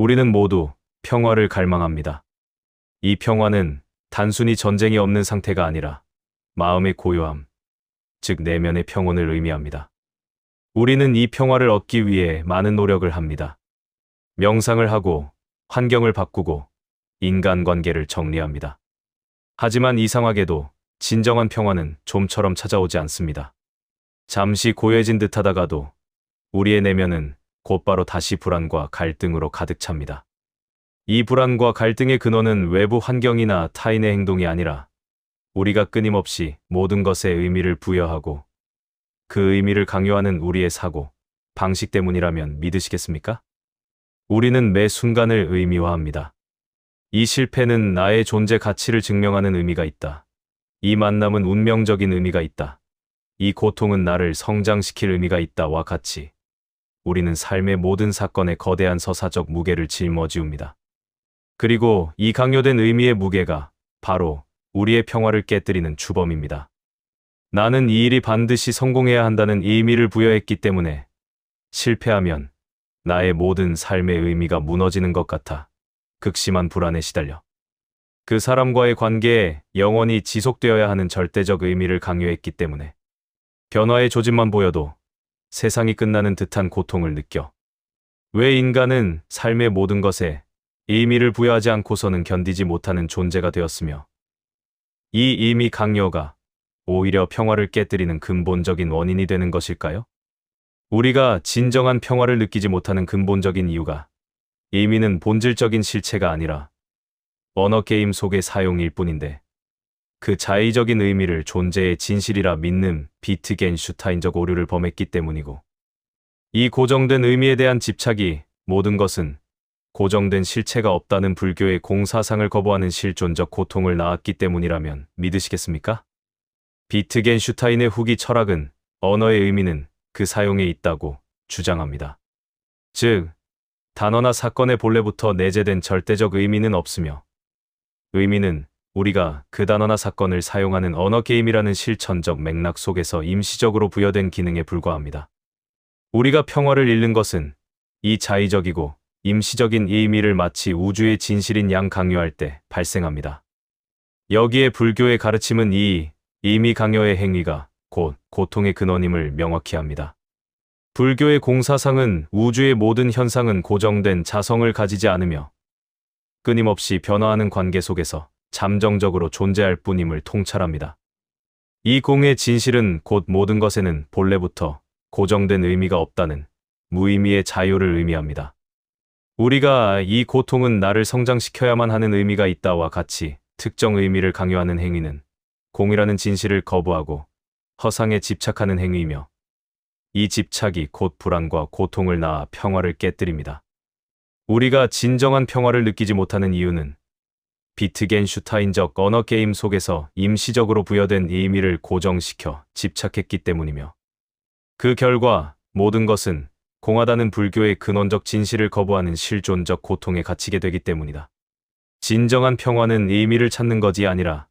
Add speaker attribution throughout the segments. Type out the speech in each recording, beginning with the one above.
Speaker 1: 우리는 모두 평화를 갈망합니다. 이 평화는 단순히 전쟁이 없는 상태가 아니라 마음의 고요함, 즉 내면의 평온을 의미합니다. 우리는 이 평화를 얻기 위해 많은 노력을 합니다. 명상을 하고 환경을 바꾸고 인간관계를 정리합니다. 하지만 이상하게도 진정한 평화는 좀처럼 찾아오지 않습니다. 잠시 고요해진 듯 하다가도 우리의 내면은 곧바로 다시 불안과 갈등으로 가득 찹니다. 이 불안과 갈등의 근원은 외부 환경이나 타인의 행동이 아니라 우리가 끊임없이 모든 것에 의미를 부여하고 그 의미를 강요하는 우리의 사고, 방식 때문이라면 믿으시겠습니까? 우리는 매 순간을 의미화합니다. 이 실패는 나의 존재 가치를 증명하는 의미가 있다. 이 만남은 운명적인 의미가 있다. 이 고통은 나를 성장시킬 의미가 있다와 같이 우리는 삶의 모든 사건에 거대한 서사적 무게를 짊어지웁니다. 그리고 이 강요된 의미의 무게가 바로 우리의 평화를 깨뜨리는 주범입니다. 나는 이 일이 반드시 성공해야 한다는 의미를 부여했기 때문에 실패하면 나의 모든 삶의 의미가 무너지는 것 같아 극심한 불안에 시달려 그 사람과의 관계에 영원히 지속되어야 하는 절대적 의미를 강요했기 때문에 변화의 조짐만 보여도 세상이 끝나는 듯한 고통을 느껴. 왜 인간은 삶의 모든 것에 의미를 부여하지 않고서는 견디지 못하는 존재가 되었으며 이 의미 강요가 오히려 평화를 깨뜨리는 근본적인 원인이 되는 것일까요? 우리가 진정한 평화를 느끼지 못하는 근본적인 이유가 의미는 본질적인 실체가 아니라 언어 게임 속의 사용일 뿐인데 그 자의적인 의미를 존재의 진실이라 믿는 비트겐슈타인적 오류를 범했기 때문이고 이 고정된 의미에 대한 집착이 모든 것은 고정된 실체가 없다는 불교의 공사상을 거부하는 실존적 고통을 낳았기 때문이라면 믿으시겠습니까? 비트겐슈타인의 후기 철학은 언어의 의미는 그 사용에 있다고 주장합니다. 즉, 단어나 사건의 본래부터 내재된 절대적 의미는 없으며 의미는 우리가 그 단어나 사건을 사용하는 언어 게임이라는 실천적 맥락 속에서 임시적으로 부여된 기능에 불과합니다. 우리가 평화를 잃는 것은 이 자의적이고 임시적인 의미를 마치 우주의 진실인 양 강요할 때 발생합니다. 여기에 불교의 가르침은 이 의미 강요의 행위가 곧 고통의 근원임을 명확히 합니다. 불교의 공사상은 우주의 모든 현상은 고정된 자성을 가지지 않으며 끊임없이 변화하는 관계 속에서 잠정적으로 존재할 뿐임을 통찰합니다. 이 공의 진실은 곧 모든 것에는 본래부터 고정된 의미가 없다는 무의미의 자유를 의미합니다. 우리가 이 고통은 나를 성장시켜야만 하는 의미가 있다와 같이 특정 의미를 강요하는 행위는 공이라는 진실을 거부하고 허상에 집착하는 행위이며 이 집착이 곧 불안과 고통을 낳아 평화를 깨뜨립니다. 우리가 진정한 평화를 느끼지 못하는 이유는 비트겐슈타인적 언어 게임 속에서 임시적으로 부여된 의미를 고정시켜 집착했기 때문이며 그 결과 모든 것은 공하다는 불교의 근원적 진실을 거부하는 실존적 고통에 갇히게 되기 때문이다. 진정한 평화는 의미를 찾는 것이 아니라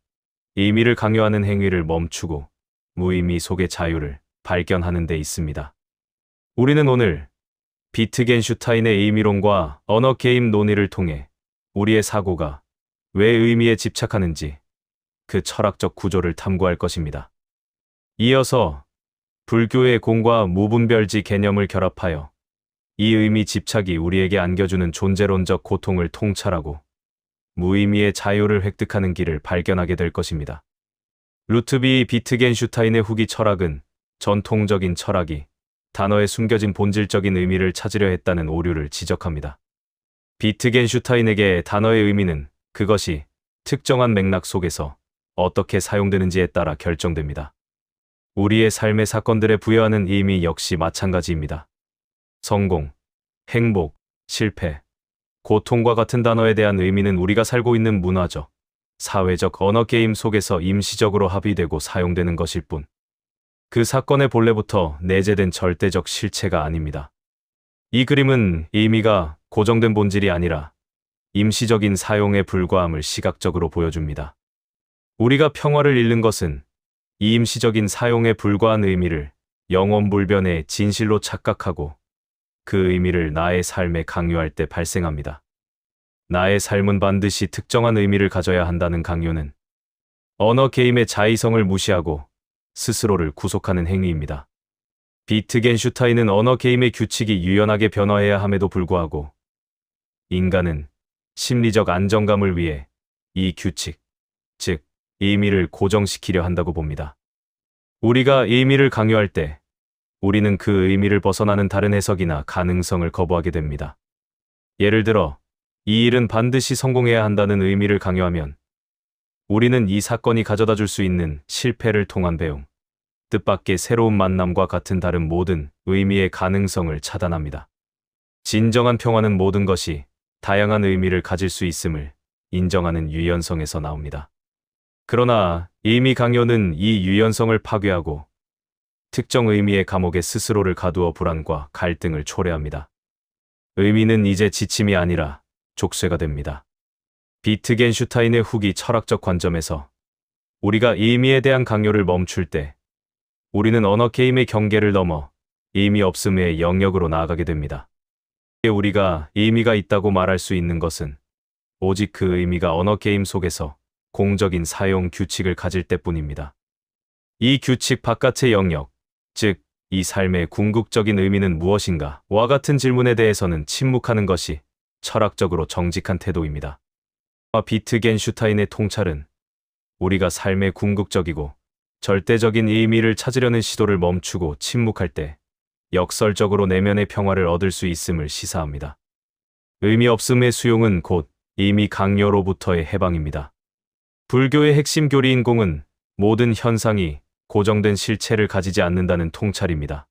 Speaker 1: 의미를 강요하는 행위를 멈추고 무의미 속의 자유를 발견하는 데 있습니다. 우리는 오늘 비트겐슈타인의 의미론과 언어 게임 논의를 통해 우리의 사고가 왜 의미에 집착하는지 그 철학적 구조를 탐구할 것입니다. 이어서 불교의 공과 무분별지 개념을 결합하여 이 의미 집착이 우리에게 안겨주는 존재론적 고통을 통찰하고 무의미의 자유를 획득하는 길을 발견하게 될 것입니다. 루트비 비트겐슈타인의 후기 철학은 전통적인 철학이 단어에 숨겨진 본질적인 의미를 찾으려 했다는 오류를 지적합니다. 비트겐슈타인에게 단어의 의미는 그것이 특정한 맥락 속에서 어떻게 사용되는지에 따라 결정됩니다. 우리의 삶의 사건들에 부여하는 의미 역시 마찬가지입니다. 성공, 행복, 실패, 고통과 같은 단어에 대한 의미는 우리가 살고 있는 문화적, 사회적 언어 게임 속에서 임시적으로 합의되고 사용되는 것일 뿐. 그 사건의 본래부터 내재된 절대적 실체가 아닙니다. 이 그림은 의미가 고정된 본질이 아니라 임시적인 사용에 불과함을 시각적으로 보여줍니다. 우리가 평화를 잃는 것은 이 임시적인 사용에 불과한 의미를 영원불변의 진실로 착각하고 그 의미를 나의 삶에 강요할 때 발생합니다. 나의 삶은 반드시 특정한 의미를 가져야 한다는 강요는 언어 게임의 자의성을 무시하고 스스로를 구속하는 행위입니다. 비트겐슈타인은 언어 게임의 규칙이 유연하게 변화해야 함에도 불구하고 인간은 심리적 안정감을 위해 이 규칙, 즉 의미를 고정시키려 한다고 봅니다. 우리가 의미를 강요할 때 우리는 그 의미를 벗어나는 다른 해석이나 가능성을 거부하게 됩니다. 예를 들어, 이 일은 반드시 성공해야 한다는 의미를 강요하면 우리는 이 사건이 가져다 줄 수 있는 실패를 통한 배움, 뜻밖의 새로운 만남과 같은 다른 모든 의미의 가능성을 차단합니다. 진정한 평화는 모든 것이 다양한 의미를 가질 수 있음을 인정하는 유연성에서 나옵니다. 그러나 의미 강요는 이 유연성을 파괴하고 특정 의미의 감옥에 스스로를 가두어 불안과 갈등을 초래합니다. 의미는 이제 지침이 아니라 족쇄가 됩니다. 비트겐슈타인의 후기 철학적 관점에서 우리가 의미에 대한 강요를 멈출 때 우리는 언어 게임의 경계를 넘어 의미 없음의 영역으로 나아가게 됩니다. 우리가 의미가 있다고 말할 수 있는 것은 오직 그 의미가 언어 게임 속에서 공적인 사용 규칙을 가질 때뿐입니다. 이 규칙 바깥의 영역, 즉, 이 삶의 궁극적인 의미는 무엇인가? 와 같은 질문에 대해서는 침묵하는 것이 철학적으로 정직한 태도입니다. 비트겐슈타인의 통찰은 우리가 삶의 궁극적이고 절대적인 의미를 찾으려는 시도를 멈추고 침묵할 때 역설적으로 내면의 평화를 얻을 수 있음을 시사합니다. 의미 없음의 수용은 곧 의미 강요로부터의 해방입니다. 불교의 핵심 교리인 공은 모든 현상이 고정된 실체를 가지지 않는다는 통찰입니다.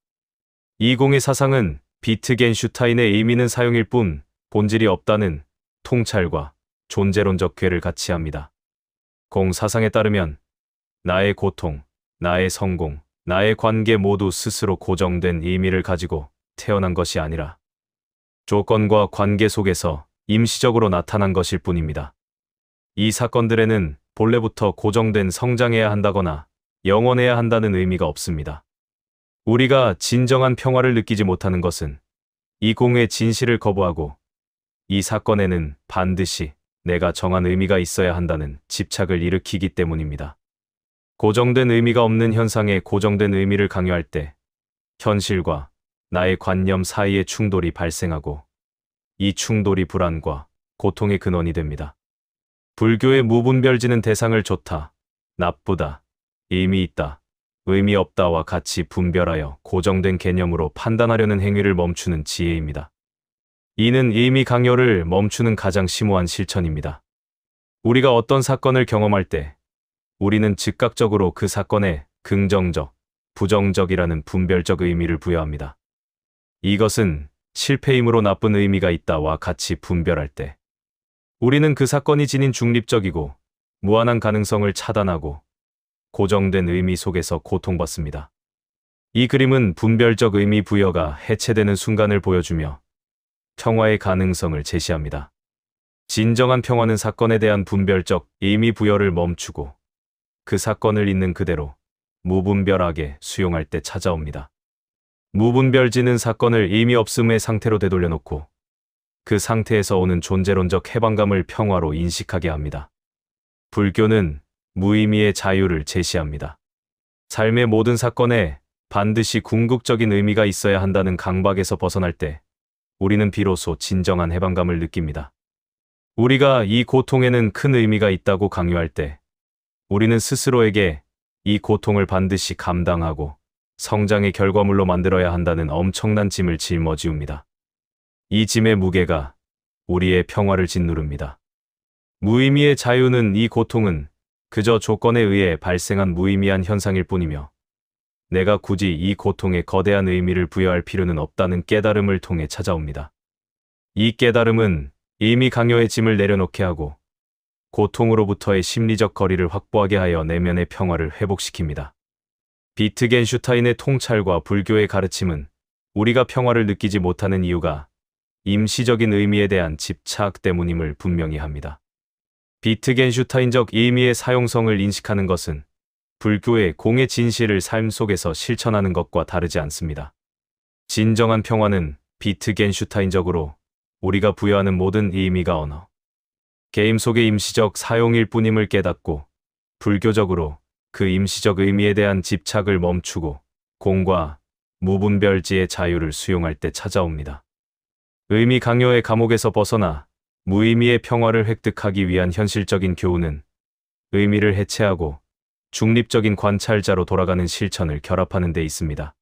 Speaker 1: 이 공의 사상은 비트겐슈타인의 의미는 사용일 뿐 본질이 없다는 통찰과 존재론적 괴를 같이 합니다. 공 사상에 따르면 나의 고통, 나의 성공, 나의 관계 모두 스스로 고정된 의미를 가지고 태어난 것이 아니라 조건과 관계 속에서 임시적으로 나타난 것일 뿐입니다. 이 사건들에는 본래부터 고정된 성장해야 한다거나 영원해야 한다는 의미가 없습니다. 우리가 진정한 평화를 느끼지 못하는 것은 이 공의 진실을 거부하고 이 사건에는 반드시 내가 정한 의미가 있어야 한다는 집착을 일으키기 때문입니다. 고정된 의미가 없는 현상에 고정된 의미를 강요할 때 현실과 나의 관념 사이의 충돌이 발생하고 이 충돌이 불안과 고통의 근원이 됩니다. 불교의 무분별지는 대상을 좋다, 나쁘다, 의미 있다, 의미 없다와 같이 분별하여 고정된 개념으로 판단하려는 행위를 멈추는 지혜입니다. 이는 의미 강요를 멈추는 가장 심오한 실천입니다. 우리가 어떤 사건을 경험할 때 우리는 즉각적으로 그 사건에 긍정적, 부정적이라는 분별적 의미를 부여합니다. 이것은 실패임으로 나쁜 의미가 있다와 같이 분별할 때 우리는 그 사건이 지닌 중립적이고 무한한 가능성을 차단하고 고정된 의미 속에서 고통받습니다. 이 그림은 분별적 의미 부여가 해체되는 순간을 보여주며 평화의 가능성을 제시합니다. 진정한 평화는 사건에 대한 분별적 의미 부여를 멈추고 그 사건을 있는 그대로 무분별하게 수용할 때 찾아옵니다. 무분별지는 사건을 의미 없음의 상태로 되돌려놓고 그 상태에서 오는 존재론적 해방감을 평화로 인식하게 합니다. 불교는 무의미의 자유를 제시합니다. 삶의 모든 사건에 반드시 궁극적인 의미가 있어야 한다는 강박에서 벗어날 때 우리는 비로소 진정한 해방감을 느낍니다. 우리가 이 고통에는 큰 의미가 있다고 강요할 때 우리는 스스로에게 이 고통을 반드시 감당하고 성장의 결과물로 만들어야 한다는 엄청난 짐을 짊어지웁니다. 이 짐의 무게가 우리의 평화를 짓누릅니다. 무의미의 자유는 이 고통은 그저 조건에 의해 발생한 무의미한 현상일 뿐이며 내가 굳이 이 고통에 거대한 의미를 부여할 필요는 없다는 깨달음을 통해 찾아옵니다. 이 깨달음은 이미 강요의 짐을 내려놓게 하고 고통으로부터의 심리적 거리를 확보하게 하여 내면의 평화를 회복시킵니다. 비트겐슈타인의 통찰과 불교의 가르침은 우리가 평화를 느끼지 못하는 이유가 임시적인 의미에 대한 집착 때문임을 분명히 합니다. 비트겐슈타인적 의미의 사용성을 인식하는 것은 불교의 공의 진실을 삶 속에서 실천하는 것과 다르지 않습니다. 진정한 평화는 비트겐슈타인적으로 우리가 부여하는 모든 의미가 언어. 게임 속의 임시적 사용일 뿐임을 깨닫고 불교적으로 그 임시적 의미에 대한 집착을 멈추고 공과 무분별지의 자유를 수용할 때 찾아옵니다. 의미 강요의 감옥에서 벗어나 무의미의 평화를 획득하기 위한 현실적인 교훈은 의미를 해체하고 중립적인 관찰자로 돌아가는 실천을 결합하는 데 있습니다.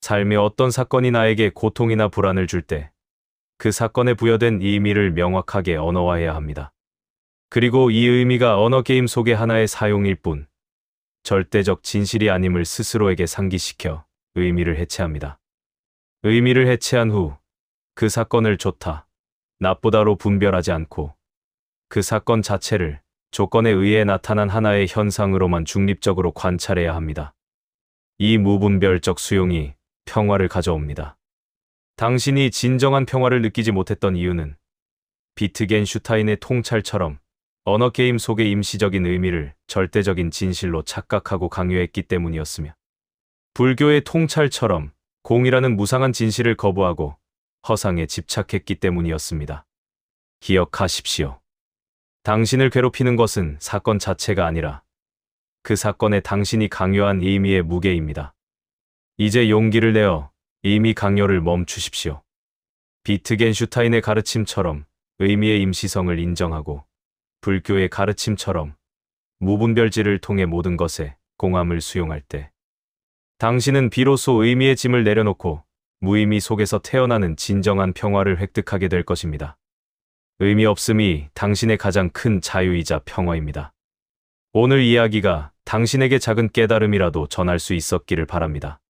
Speaker 1: 삶의 어떤 사건이 나에게 고통이나 불안을 줄 때 그 사건에 부여된 의미를 명확하게 언어화해야 합니다. 그리고 이 의미가 언어 게임 속의 하나의 사용일 뿐 절대적 진실이 아님을 스스로에게 상기시켜 의미를 해체합니다. 의미를 해체한 후 그 사건을 좋다, 나쁘다로 분별하지 않고 그 사건 자체를 조건에 의해 나타난 하나의 현상으로만 중립적으로 관찰해야 합니다. 이 무분별적 수용이 평화를 가져옵니다. 당신이 진정한 평화를 느끼지 못했던 이유는 비트겐슈타인의 통찰처럼 언어 게임 속의 임시적인 의미를 절대적인 진실로 착각하고 강요했기 때문이었으며 불교의 통찰처럼 공이라는 무상한 진실을 거부하고 허상에 집착했기 때문이었습니다. 기억하십시오. 당신을 괴롭히는 것은 사건 자체가 아니라 그 사건에 당신이 강요한 의미의 무게입니다. 이제 용기를 내어 의미 강요를 멈추십시오. 비트겐슈타인의 가르침처럼 의미의 임시성을 인정하고 불교의 가르침처럼 무분별지를 통해 모든 것에 공함을 수용할 때 당신은 비로소 의미의 짐을 내려놓고 무의미 속에서 태어나는 진정한 평화를 획득하게 될 것입니다. 의미 없음이 당신의 가장 큰 자유이자 평화입니다. 오늘 이야기가 당신에게 작은 깨달음이라도 전할 수 있었기를 바랍니다.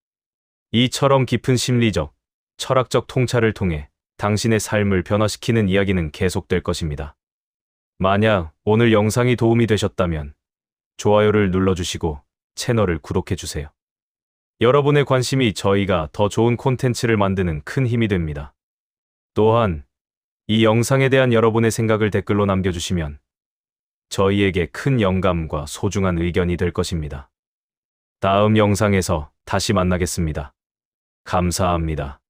Speaker 1: 이처럼 깊은 심리적, 철학적 통찰을 통해 당신의 삶을 변화시키는 이야기는 계속될 것입니다. 만약 오늘 영상이 도움이 되셨다면 좋아요를 눌러주시고 채널을 구독해주세요. 여러분의 관심이 저희가 더 좋은 콘텐츠를 만드는 큰 힘이 됩니다. 또한 이 영상에 대한 여러분의 생각을 댓글로 남겨주시면 저희에게 큰 영감과 소중한 의견이 될 것입니다. 다음 영상에서 다시 만나겠습니다. 감사합니다.